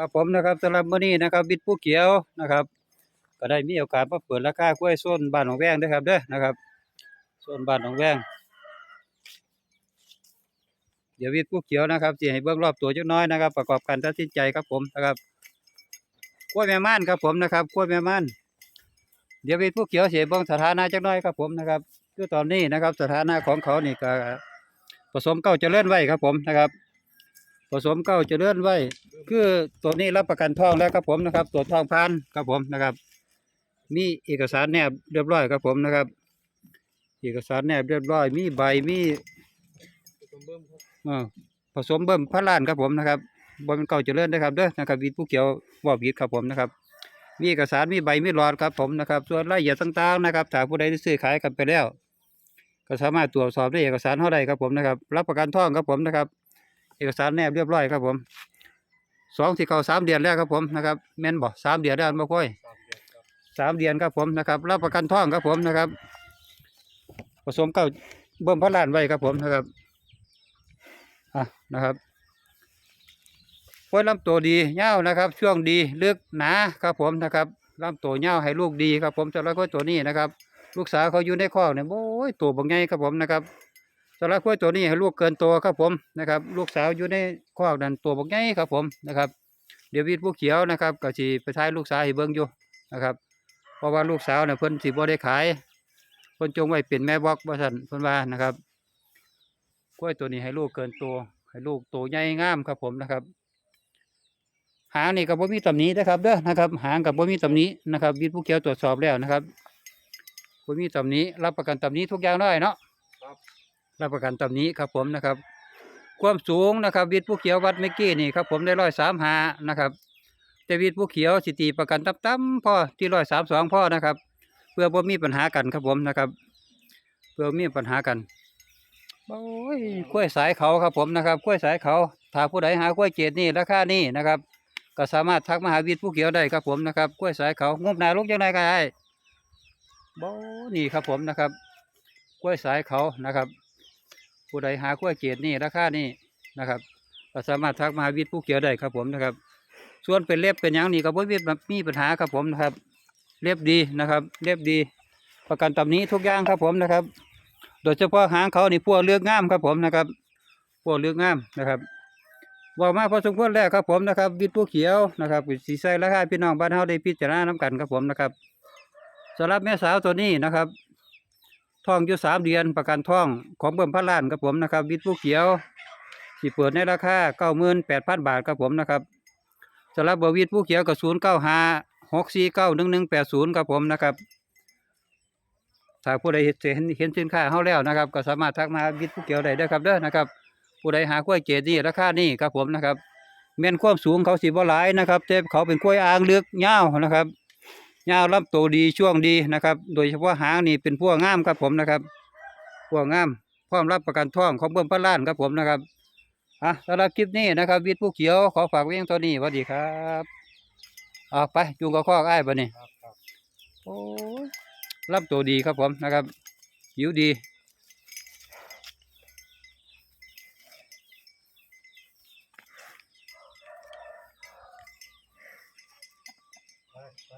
ครับผมนะครับสำหรับมื้อนี้นะครับวิทย์ผู้เขียวนะครับ ก็ได้มีโอกาสมาเปิดราคากล้วยส้นบ้านหนองแวงด้อครับเด้อนะครับส้นบ้านหนองแวงเดี๋ยววิทย์ผู้เขียวนะครับสิให้เบิ่งรอบตัวจักน้อยนะครับ ประกอบการตัดสินใจครับผมนะครับกล้วยแม่ม่านครับผมนะครับกล้วยแม่ม่านเดี๋ยววิทย์ผู้เขียวเสิให้เบิ่งสถานะจักน้อยครับผมนะครับคือตอนนี้นะครับ สถานะของเขานี่ก็ผสมเก้าเจริญไว้ครับผมนะครับ ผสมเก้าเจริญไว้ คือตัวนี้รับประกันทองแล้วครับผมนะครับ ตัวทองพันครับผมนะครับ มีเอกสารแนบเรียบร้อยครับผมนะครับ เอกสารแนบเรียบร้อย มีใบมีผสมเบิ่มพระล้านครับผมนะครับบนเป็นเก่าเจริญนะครับเด้อนะครับวิทย์ผู้เขียววอบวิทย์ครับผมนะครับ มีเอกสารมีใบมีหลอดครับผมนะครับ ส่วนรายละเอียดต่างๆนะครับถ้าผู้ใดที่ซื้อขายกันไปแล้ว ก็สามารถตรวจสอบด้วยเอกสารเท่าใดครับผมนะครับ รับประกันท่องครับผมนะครับ เอกสารแนบเรียบร้อยครับผมสองที่เข้าสามเดือนแล้วครับผมนะครับแม่นบ่สามเดือนแล้วบ่ค่อยสามเดือนครับผมนะครับรับประกันท่องครับผมนะครับ ผสมเก้าเบิ่มพระลานไว้ครับผมนะครับอะนะครับกล้วยลำตัวดีเง่านะครับ ช่วงดีลึกหนาครับผมนะครับลำตัวเง่าให้ลูกดีครับผมสำหรับกล้วยตัวนี้นะครับ ลูกสาวเขาอยู่ในคอเนี่ยโอ้ยตัวบางไงครับผมนะครับ สำหรับกล้วยตัวนี้ให้ลูกเกินตัวครับผมนะครับ ลูกสาวอยู่ในคอกนั่นตัวบางไงครับผมนะครับ เดี๋ยววิทย์ผู้เขียวนะครับก็สิไปท้ายลูกสาวให้เบิ่งอยู่นะครับ เพราะว่าลูกสาวเนี่ยเพิ่นสิบ่ได้ขายเพิ่นจงไว้เป็นแม่บอกว่าซั่นเพิ่นว่านะครับกล้วยตัวนี้ให้ลูกเกินตัว ให้ลูกโตใหญ่งามครับผมนะครับ หางนี่ก็บ่มีตำหนินะครับเด้อนะครับ หางก็บ่มีตำหนินะครับวิทย์ผู้เขียวตรวจสอบแล้วนะครับบ่มีตำหนิรับประกันตำหนิทุกอย่างได้เนาะ รับประกันตำหนิครับผมนะครับ ความสูงนะครับวิทย์ผู้เขียววัดเมื่อกี้นี่ครับผมได้ร้อยสามหานะครับแต่วิทย์ผู้เขียวสิตีประกันตั้มๆพ่อที่ร้อยสามสองพ่อนะครับ เพื่อบ่มีปัญหากันครับผมนะครับ เพื่อมีปัญหากันโอ้ยกล้วยสายเขาครับผมนะครับกล้วยสายเขาถ้าผู้ใดหากล้วยเกรดนี่ราคานี่นะครับก็สามารถทักมาหาวิทย์ผู้เขียวได้ครับผมนะครับกล้วยสายเขางบนาลูกยังไงก็ได้บ่นี่ครับผมนะครับกล้วยสายเขานะครับ ผู้ใดหากล้วเกรดนี่ราคานี่นะครับก็สามารถทักมาหาวิทย์ผู้เขียวได้ครับผมนะครับ ส่วนเป็นเล็บเป็นยังนี่ก็บ่มีมีปัญหาครับผมนะครับ เล็บดีนะครับ เล็บดี ประกันตำหนี้ทุกอย่างครับผมนะครับ โดยเฉพาะหางเขานี่พวกเลือกง่ามครับผมนะครับพวกเลือกง่ามนะครับบอกมาพอสมควรแล้วครับผมนะครับวิทย์ผู้เขียวนะครับสีใสราคาพี่น้องบ้านเฮาได้พิจารณาน้กันครับผมนะครับสำหรับแม่สาวตัวนี้นะครับ ท้องอยู่สามเดือนประกันท้องของเบิ่มพันล้านครับผมนะครับวิทย์ผู้เขียวสิเปิดในราคาเก้าหมื่นแปดพันบาทครับผมนะครับสำหรับเบอร์วิทย์ผู้เขียวกับศูนย์เก้าห้าหกสี่เก้าหนึ่งหนึ่งแปดศูนย์ครับผมนะครับถ้าผู้ใดเห็นเห็นสินค้าเขาแล้วนะครับ ก็สามารถทักมาวิทย์ผู้เขียวได้ด้ครับเด้อนะครับ ผู้ใดหากล้วยเกรดนี่ราคานี่ครับผมนะครับแม่นความสูงเขาสิบ่หลายนะครับแต่เขาเป็นกล้วยอ่างเลือกยาวนะครับ ยาวลับตัวดีช่วงดีนะครับ โดยเฉพาะหางนี่เป็นพวงงามครับผมนะครับพวงงามพร้อมรับประกันท่องของเบิ้มพระล้านครับผมนะครับอะสำหรับคลิปนี้นะครับวิทย์ผู้เขียวขอฝากเวียงตัวนี้สวัสดีครับอะไปจูงกระคอกไอ้บ่นี่โอ้รับตัวดีครับผมนะครับผิวดีไปไป